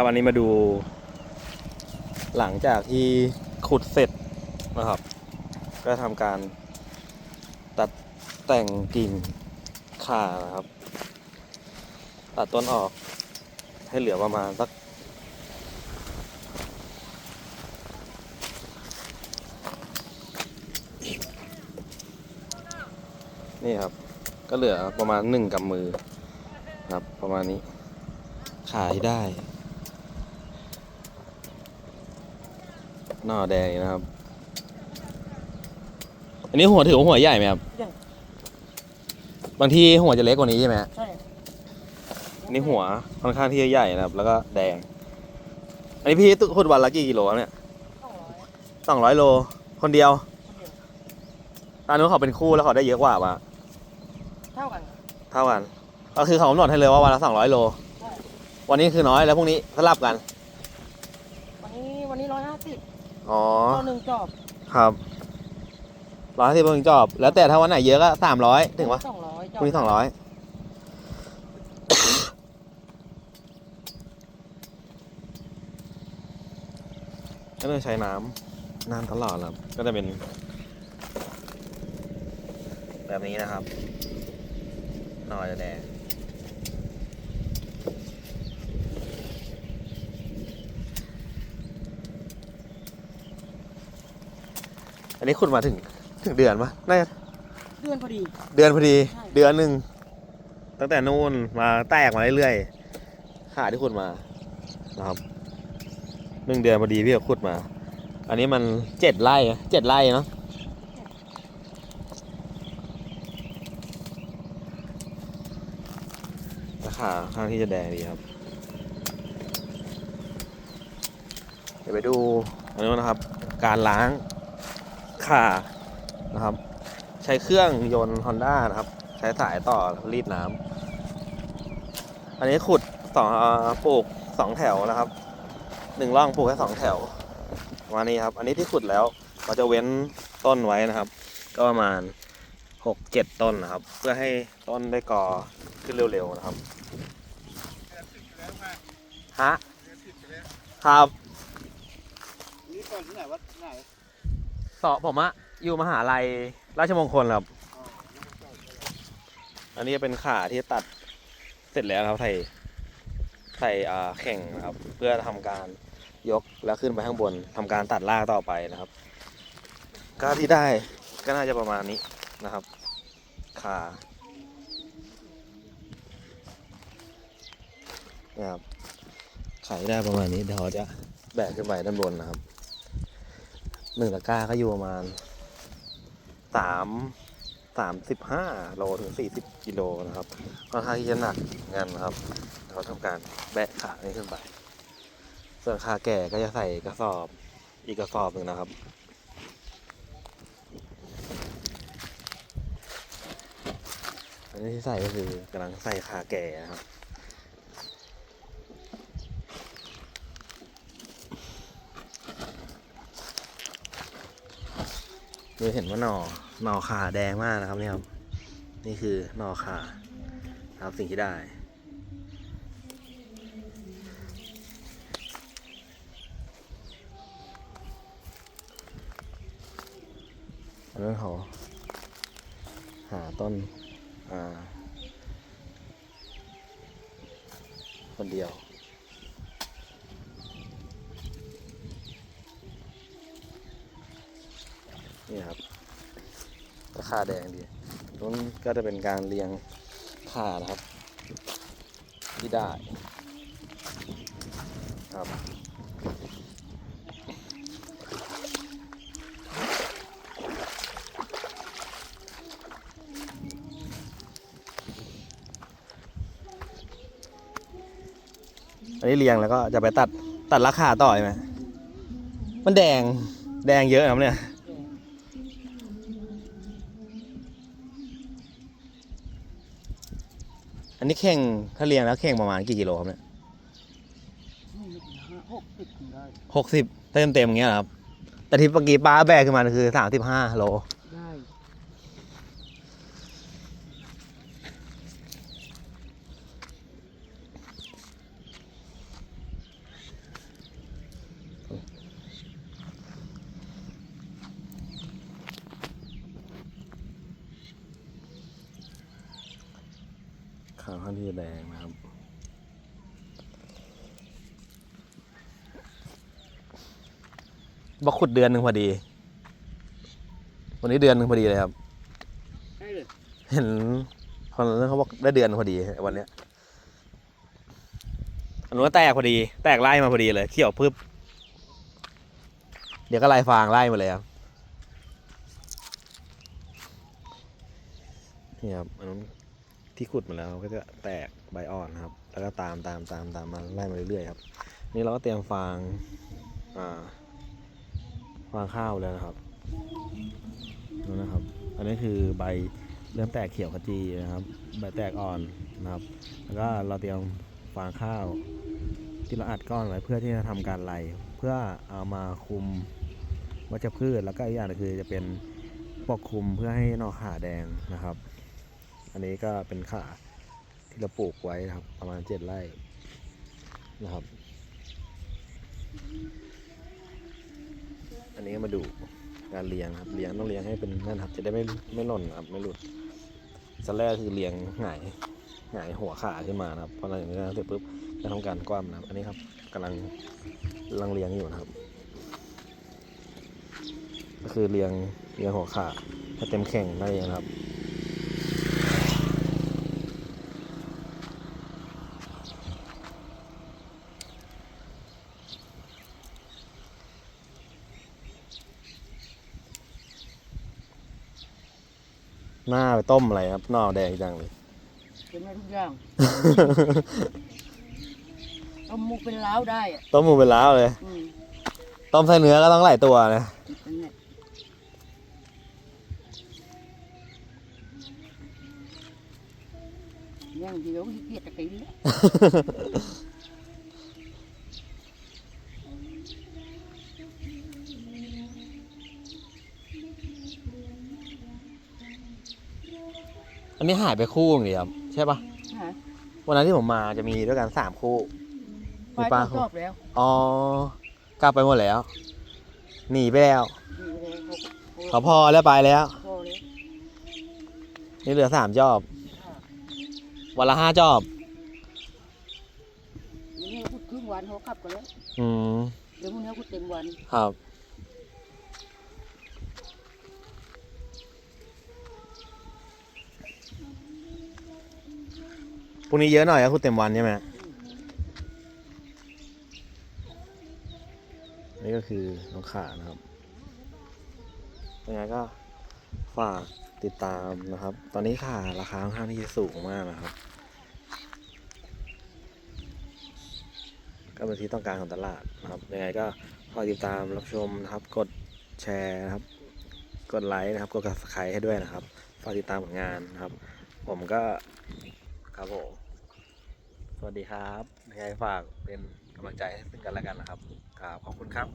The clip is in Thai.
ครับอันนี้มาดู หลังจากที่ขุดเสร็จนะครับ ก็ทำการตัดแต่งกิ่งข่านะครับ ตัดต้นออกให้เหลือประมาณสักนี่ครับ ก็เหลือประมาณหนึ่งกำมือครับประมาณนี้ขายได้ หน่อแดงนะครับ อันนี้หัวถือว่าหัวใหญ่ไหมครับ ใหญ่ บางทีหัวจะเล็กกว่านี้ใช่ไหมฮะใช่อันนี้หัวค่อนข้างที่จะใหญ่นะครับ แล้วก็แดง อันนี้พี่ตุขุดวันละกี่กิโลครับเนี่ยสองร้อยสองร้อยโล คนเดียวคนเดียวตอนนู้นเขาเป็นคู่แล้วเขาได้เยอะกว่าปะเท่ากันเท่ากัน ก็คือเขากำหนดให้เลยว่าวันละสองร้อยโล ใช่ วันนี้คือน้อยแล้วพรุ่งนี้สลับกันวันนี้วันนี้ร้อยห้าสิบ อ๋อต่อหนึ่งจอบครับร้อยที่เพิ่งจอบ แล้วแต่ถ้าวันไหนเยอะก็สามร้อยถึงวะสองร้อยจพอบรุ่งนี้สองร้อยก็ต้องใช้น้ำน้ำตลอดครับ ก็จะเป็น แบบนี้นะครับหน่อยจะแดง อันนี้ขุดมาถึงถึงเดือนปะน่าจะเดือนพอดี เดือนพอดี ใช่ เดือนหนึ่งตั้งแต่นู่นมาแตกมาเรื่อยๆขาที่ขุดมานะครับหนึ่งเดือนพอดีพี่ก็ขุดมา อันนี้มันเจ็ดไร่อะเจ็ดไร่เนาะราคาค่อนข้างที่จะแดงดีครับ เดี๋ยวไปดูอันนี้นนะครับ การล้างข่านะครับ ใช้เครื่องยนต์ Honda นะครับ ใช้สายต่อรีดน้ำอันนี้ขุดสองเอ่อปลูกสองแถวนะครับหนึ่งร่องปลูกแค่สองแถวประมาณนี้ครับ อันนี้ที่ขุดแล้วเราจะเว้นต้นไว้นะครับ ก็ประมาณหกเจ็ดต้นนะครับ เพื่อให้ต้นได้ก่อขึ้นเร็วๆนะครับฮะครับนี่ก่อนที่ไหนวัดไหน สอบผมอะอยู่มหาลัยราชมงคลครับ อันนี้เป็นขาที่ตัดเสร็จแล้วครับใส่ใส่อ่าแข่งนะครับ เพื่อทำการยกแล้วขึ้นไปข้างบนทำการตัดลากต่อไปนะครับก็ที่ได้ก็น่าจะประมาณนี้นะครับ ขานี่ยครับขายได้ประมาณนี้เดี๋ยวเราจะแบกขึ้นไปด้านบนนะครับ หนึ่งตะกร้าก็อยู่ประมาณสามสามสิบห้าโลถึงสี่สิบกิโลนะครับค่อนข้างที่จะหนักงานนะครับ เราทำการแบะขานี้ขึ้นไป ส่วนขาแก่ก็จะใส่กระสอบอีกกระสอบหนึ่งนะครับอันนี้ที่ใส่ก็คือกำลังใส่ขาแก่นะครับ นี่เห็นว่าหน่อหน่อขาแดงมากนะครับเนี่ยครับ นี่คือหน่อขาครับสิ่งที่ได้อันนั้นเขาหาต้น อ่า คนเดียว นี่ครับราคาแดงดีนู้นก็จะเป็นการเรียงค่านะครับ ที่ได้ครับอันนี้เรียงแล้วก็จะไปตัดตัดราคาต่อใช่ไหมมันแดงแดงเยอะนะครับเนี่ย อันนี้เข่งถ้าเรียงแล้วเข่งประมาณกี่กิโลครับเนี่ยหกสิบถึงได้หกสิบเต็มเต็มๆอย่างเงี้ยเหรอครับ แต่ที่เมื่อกี้ป้าแบกขึ้นมาคือสามสิบห้าโล ได้ขาวข้างที่จะแดงนะครับบอกขุดเดือนหนึ่งพอดี วันนี้เดือนหนึ่งพอดีเลยครับ ใช่เลยเห็นคนนั้นเขาบอกได้เดือนพอดีวันเนี้ยอันนู้นก็แตกพอดี แตกไล่มาพอดีเลยเขียวพึบ เดี๋ยวก็ไล่ฟางไล่มาเลยครับ นี่ครับอันนู้น ที่ขุดมาแล้วก็จะแตกใบอ่อนครับ แล้วก็ตามตามตามตามมาไล่มาเรื่อยๆครับ นี่เราก็เตรียมฟางอ่าฟางข้าวแล้วนะครับนู่นะครับ อันนี้คือใบเริ่มแตกเขียวขจีนะครับ ใบแตกอ่อนนะครับ แล้วก็เราเตรียมฟางข้าวที่เราอัดก้อนไว้เพื่อที่จะทำการไล่เพื่อเอามาคุมวัชพืชแล้วก็อีกอย่างนึงคือจะเป็นปกคลุมเพื่อให้นอขาแดงนะครับ อันนี้ก็เป็นขาที่เราปลูกไว้นะครับ ประมาณเจ็ดไร่นะครับ อันนี้มาดูการเลี้ยงครับเลี้ยงต้องเลี้ยงให้เป็นนั่นครับจะได้ไม่ไม่หล่นครับไม่หลุดขั้นแรกคือเลี้ยงหงายหงายหัวขาขึ้นมานะครับพอหลังจากนั้นเสร็จปุ๊บจะทำการกว้ามนะครับ อันนี้ครับกำลังกำลังเลี้ยงอยู่นะครับ ก็คือเลี้ยงเลี้ยงหัวขาให้เต็มแข่งนั่นเองครับ หน้าไปต้มอะไรครับหน้าแดงจังเลยเป็นได้ทุกอย่างเอามุกเป็นล้าวได้อะต้มหมูเป็นล้าวเลย อืมต้มไส้เนื้อก็ต้องหลายตัวนะเป็นเนี่ยอย่างเดียวขี้เกียจจะกินแล้ว อันนี้หายไปคู่นึงดิครับใช่ปะฮะวันนั้นที่ผมมาจะมีด้วยกันสามคู่ไฟมีปลาชอบแล้วอ๋อกลับไปหมดแล้ว หนีไปแล้วนี่เลยเขาเขาพอแล้วไปแล้ว พอเลยนี่เหลือสามจอบ วันละห้าจอบ วันนี้เราพูดครึ่งวันเขาขับกันแล้วอืมเดี๋ยวพรุ่งนี้เขาพูดเต็มวัน ครับ พรุ่งนี้เยอะหน่อยก็คือเต็มวันใช่ไหมนี่ก็คือน้องขานะครับยังไงก็ฝากติดตามนะครับ ตอนนี้ขาราคาค่อนข้างที่จะสูงมากนะครับ ก็เป็นที่ต้องการของตลาดนะครับยังไงก็คอยติดตามรับชมนะครับ กดแชร์นะครับ กดไลค์นะครับ กด subscribe ให้ด้วยนะครับ ฝากติดตามผลงานนะครับ ผมก็ครับผม สวัสดีครับยังไงฝากเป็นกำลังใจให้ซึ่งกันและกันนะครับครับขอบคุณครับ